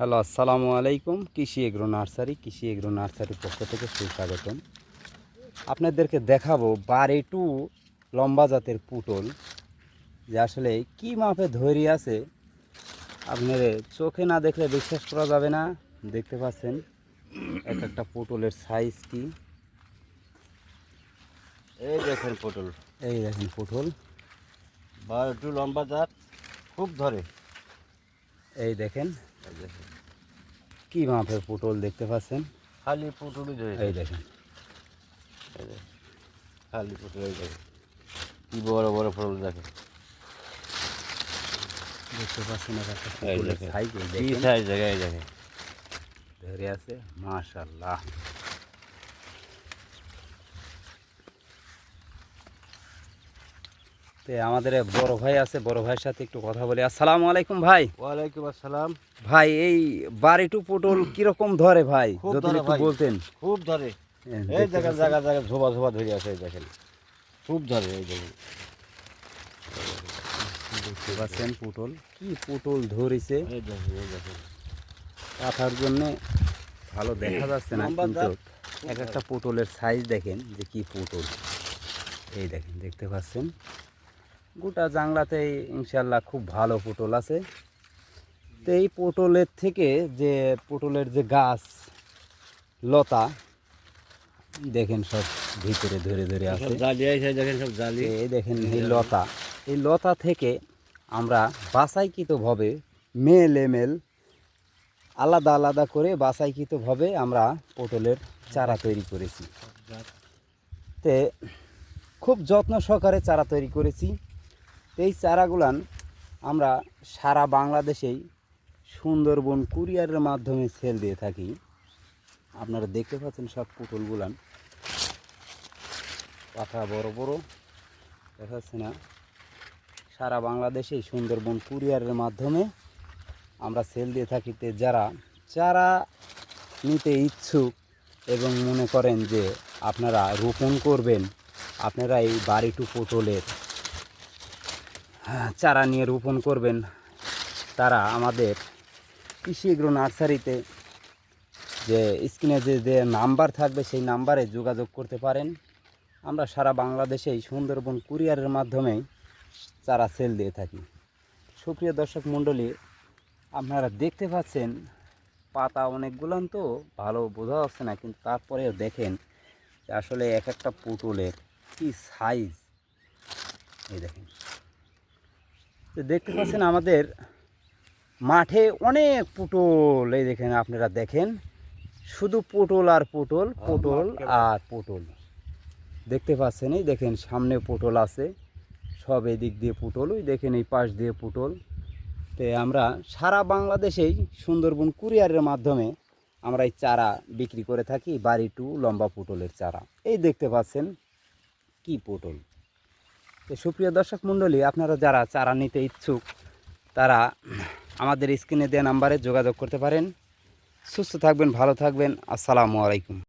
Hello আসসালামু আলাইকুম। কৃষি এগ্রো নার্সারি কৃষি এগ্রো নার্সারির পক্ষ থেকে সুস্বাগতম। আপনাদেরকে দেখাবো বারে টু লম্বা জাতের পুটল যে আসলে কি মাপে ধৈর্য আছে আপনার চোখে না দেখলে বিশ্বাস করা যাবে না। দেখতে পাচ্ছেন এক একটা পটলের সাইজ কি। এই দেখেন পটল। এই দেখেন পটল। বা একটু লম্বা জাত খুব ধরে। এই দেখেন দেখেন। কি মাপের পুটল দেখতে পাচ্ছেন? খালি পটলই ধরে এই দেখেন। খালি পটল এই দেখেন। কি বড় বড় পটল দেখেন। দেখতে পাচ্ছেন। সাইজ এই দেখেন। ধরে আছে মাশাল্লাহ তে আমাদের বড় ভাই আছে বড় ভাইয়ের সাথে একটু কথা বলি। আসসালামু আলাইকুম ভাই। ওয়ালাইকুম আসসালাম। ভাই এই বাড়িটু পটল কীরকম ধরে ভাই? যদি একটু বলতেন। খুব ধরে। হ্যাঁ, এই দেখেন? জায়গা জায়গা ঝোবা ঝোবা ধরে আছে এই দেখেন। খুব ধরে এই দেখেন। দেখতে পাচ্ছেন পটল। কি পটল ধরেছে? কাটার জন্য ভালো দেখা যাচ্ছে না কিন্তু এক একটা পটলের সাইজ দেখেন যে কি পটল। এই দেখেন দেখতে পাচ্ছেন? গোটা জাংলাতে ইনশাল্লাহ খুব ভালো পটল আছে। তো এই পটলের থেকে যে পটলের যে গাছ লতা দেখেন সব ভিতরে ধরে ধরে আছে। দেখেন সব জালি। এই দেখেন এই লতা। এই লতা থেকে আমরা বাসাইকৃতভাবে মেল এমেল আলাদা আলাদা করে বাসাইকৃতভাবে আমরা পটলের চারা তৈরি করেছি। তে খুব যত্ন সহকারে চারা তৈরি করেছি। এই চারাগুলান আমরা সারা বাংলাদেশেই সুন্দরবন কুরিয়ারের মাধ্যমে সেল দিয়ে থাকি। আপনারা দেখতে পাচ্ছেন সব পটলগুলান পাতা বড় বড়, দেখা যাচ্ছে না। সারা বাংলাদেশে সুন্দরবন কুরিয়ারের মাধ্যমে আমরা সেল দিয়ে থাকি। তে যারা চারা নিতে ইচ্ছুক এবং মনে করেন যে আপনারা রোপণ করবেন, আপনারা এই বাড়িটু পটলের চারা নিয়ে রোপণ করবেন, তারা আমাদের কৃষি এগ্রো নার্সারিতে যে স্ক্রিনে যে যে নাম্বার থাকবে, সেই নাম্বারে যোগাযোগ করতে পারেন। আমরা সারা বাংলাদেশেই সুন্দরবন কুরিয়ারের মাধ্যমে চারা সেল দিয়ে থাকি। সুপ্রিয় দর্শক মণ্ডলী, আপনারা দেখতে পাচ্ছেন, পাতা অনেকগুলান তো ভালো বোঝা যাচ্ছে না, কিন্তু তারপরেও দেখেন আসলে এক একটা পুতুলের কি সাইজ এই দেখেন। তো দেখতে পাচ্ছেন আমাদের মাঠে অনেক পুটল এই দেখেন আপনারা দেখেন। শুধু পটল আর পটল পটল আর পটল। দেখতে পাচ্ছেন এই দেখেন সামনে পটল আছে। সব এদিক দিয়ে পটল ওই দেখেন এই পাশ দিয়ে পটল। তো আমরা সারা বাংলাদেশেই সুন্দরবন কুরিয়ারের মাধ্যমে আমরা এই চারা বিক্রি করে থাকি বাড়ি টু লম্বা পটলের চারা। এই দেখতে পাচ্ছেন কি পটল। তো সুপ্রিয় দর্শক মণ্ডলী, আপনারা যারা চারা নিতে ইচ্ছুক, তারা আমাদের স্ক্রিনে দেওয়া নাম্বারে যোগাযোগ করতে পারেন। সুস্থ থাকবেন, ভালো থাকবেন। আসসালামু আলাইকুম।